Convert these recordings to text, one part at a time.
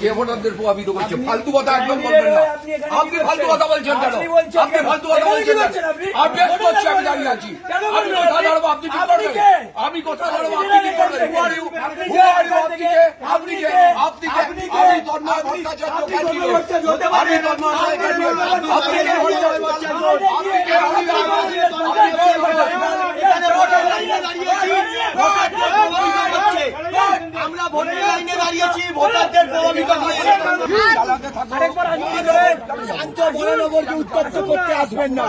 কে ভোটারদের প্রভাবিত করছে? ফালতু কথা একদম বলবেন না। আপনি ফালতু কথা বলছেন কেন? আপনি ফালতু কথা বলছেন বলছেন আপনি? আপনি করছি আমি দাঁড়িয়ে আছি? আমি কথা আপনি? দাঁড়াবো? আপনি কি করবেন? আমি কথা দাঁড়াবো? আপনি আপনি কি করবেন? থেকে- Who are you? আপনি কে? আপনি কে? আপনি কে? আপনি কে? আমি তন্ময় ভট্টাচার্য আপনি ক্যান্ডিডেট তন্ময় ভট্টাচার্য হতে আমি পারেন। তন্ময় আপনি ভট্টাচার্য তন্ময় ভট্টাচার্য। আপনি কে আপনি তন্ময় কে? ভট্টাচার্য? আপনি কে? আপনি কে? আপনি কে? আপনি কে? এখানে ভোটের লাইনে দাঁড়িয়েছি। ভোটারদের প্রভাবিত করছে। আমরা ভোটের লাইনে দাঁড়িয়েছি ভোটারদের প্রভাবিত শান্ত বরানগরকে উত্তপ্ত করতে আসবেন না।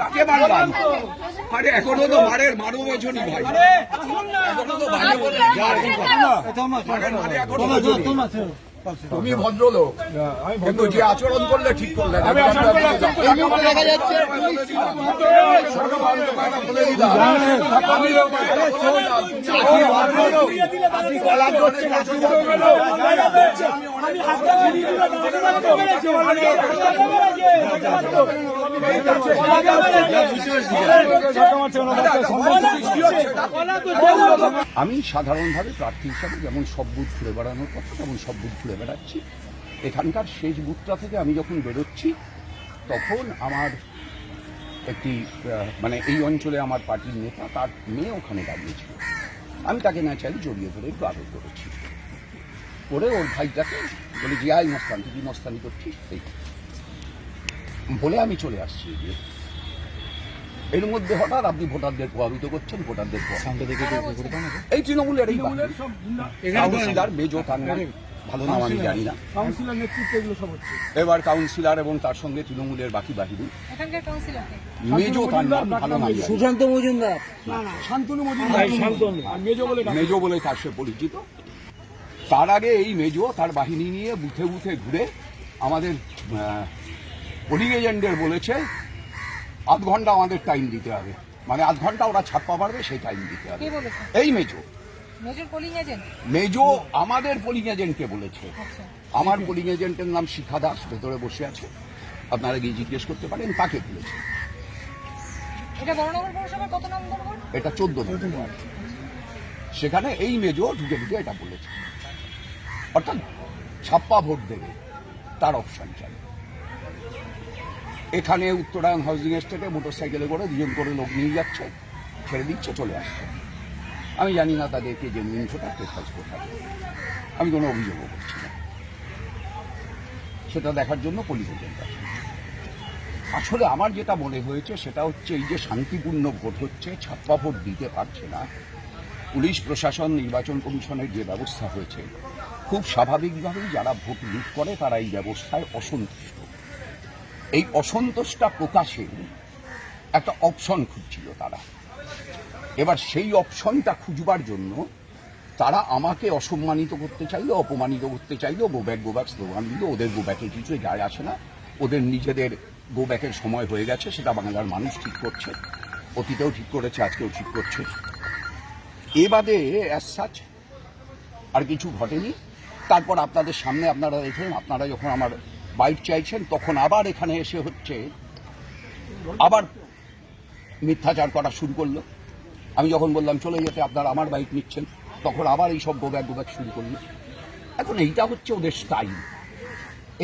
কাকে মারলাম আরে এখনও তো মারের মারু বছরই ভাই। এখনও তো ভালো বলে। মানে এখনও বোঝোনি। তুমি ভদ্রলোক কিন্তু যে আচরণ করলে ঠিক করলে। আমি আমি সাধারণভাবে প্রার্থী হিসাবে যেমন সব বুথ ঘুরে বেড়ানোর কথা, তেমন সব বুথ ঘুরে বেড়াচ্ছি। এখানকার শেষ বুথটা থেকে আমি যখন বেরোচ্ছি, তখন আমার একটি মানে এই অঞ্চলে আমার পার্টির নেতা, তার মেয়ে ওখানে দাঁড়িয়েছিল। আমি তাকে না চাই জড়িয়ে ধরে একটু আদর করেছি। করে ওর ভাইটাকে বলে যে আই মস্তান, তুই মস্তানি করছিস? এই। বলে আমি চলে আসছি। এগিয়ে। এর মধ্যে হঠাৎ আপনি ভোটারদের প্রভাবিত করছেন ভোটারদের এই তৃণমূলের এই। কাউন্সিলর মেজো ভালো নাম আমি জানি না। কাউন্সিলর নেতৃত্বে এগুলো সব হচ্ছে। এবার কাউন্সিলর এবং তার সঙ্গে তৃণমূলের বাকি বাহিনী। এখানকার কাউন্সিলর মেজো থানমান ভালো নাম না। সুশান্ত মজুমদার। শান্তনু মজুমদার। শান্তনু। আর মেজো বলে মেজো বলে তার সে পরিচিত। তার আগে এই মেজো তার বাহিনী নিয়ে বুথে বুথে ঘুরে আমাদের পোলিং এজেন্টদের বলেছে আধ ঘণ্টা আমাদের টাইম দিতে হবে। মানে আধ ঘণ্টা ওরা ছাপ্পা পারবে সেই টাইম দিতে হবে। এই মেজো। এজেন্ট মেজো আমাদের পোলিং এজেন্টকে বলেছে। আচ্ছা। আমার পোলিং এজেন্টের নাম শিখা দাস ভেতরে বসে আছে। আপনারা গিয়ে জিজ্ঞেস করতে পারেন তাকে বলেছে। এটা চোদ্দ নম্বর সেখানে এই মেজো ঢুকে ঢুকে এটা বলেছে। অর্থাৎ ছাপ্পা ভোট দেবে তার অপশন চাই। এখানে উত্তরায়ণ হাউজিং এস্টেটে মোটর সাইকেলে করে দুজন করে লোক নিয়ে যাচ্ছে, ছেড়ে দিচ্ছে, চলে আসছে। আমি জানি না তাদেরকে যে মিনছোটা কোথায় কোথায় আমি কোনো অভিযোগও করছি না। সেটা দেখার জন্য পুলিশ এজেন্ট আছে। আসলে আমার যেটা মনে হয়েছে, সেটা হচ্ছে এই যে শান্তিপূর্ণ ভোট হচ্ছে, ছাপ্পা ভোট দিতে পারছে না। পুলিশ, প্রশাসন, নির্বাচন কমিশনের যে ব্যবস্থা হয়েছে, খুব স্বাভাবিকভাবেই যারা ভোট লুট করে, তারা এই ব্যবস্থায় অসন্তুষ্ট। এই অসন্তোষটা প্রকাশে একটা অপশন খুঁজছিল তারা। এবার সেই অপশনটা খুঁজবার জন্য তারা আমাকে অসম্মানিত করতে চাইলো, অপমানিত করতে চাইলো go back go back slogan দিল, ওদের গো ব্যাকে কিছু যায় আসে না। ওদের নিজেদের গো ব্যাকের সময় হয়ে গেছে, সেটা বাংলার মানুষ ঠিক করছে, অতীতেও ঠিক করেছে, আজকেও ঠিক করছে। এ বাদে অ্যাজ সাচ আর কিছু ঘটেনি। তারপর আপনাদের সামনে আপনারা দেখলেন, আপনারা যখন আমার বাইট চাইছেন, তখন আবার এখানে এসে হচ্ছে, আবার মিথ্যাচার করা শুরু করল। আমি যখন বললাম, চলে যেতে, আপনারা আমার বাইক নিচ্ছেন, তখন আবার এই সব গোব্যাক গোব্যাক শুরু করল। এখন এইটা হচ্ছে ওদের স্টাইল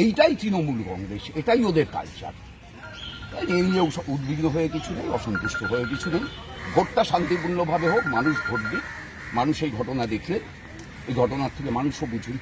এইটাই তৃণমূল কংগ্রেস, এটাই ওদের কালচার এই সব উদ্বিগ্ন হয়ে কিছু নেই, অসন্তুষ্ট হয়ে কিছু নেই। ভোটটা শান্তিপূর্ণভাবে হোক, মানুষ ভোট দিক, মানুষ এই ঘটনা দেখলে, এই ঘটনার থেকে মানুষও বুঝুন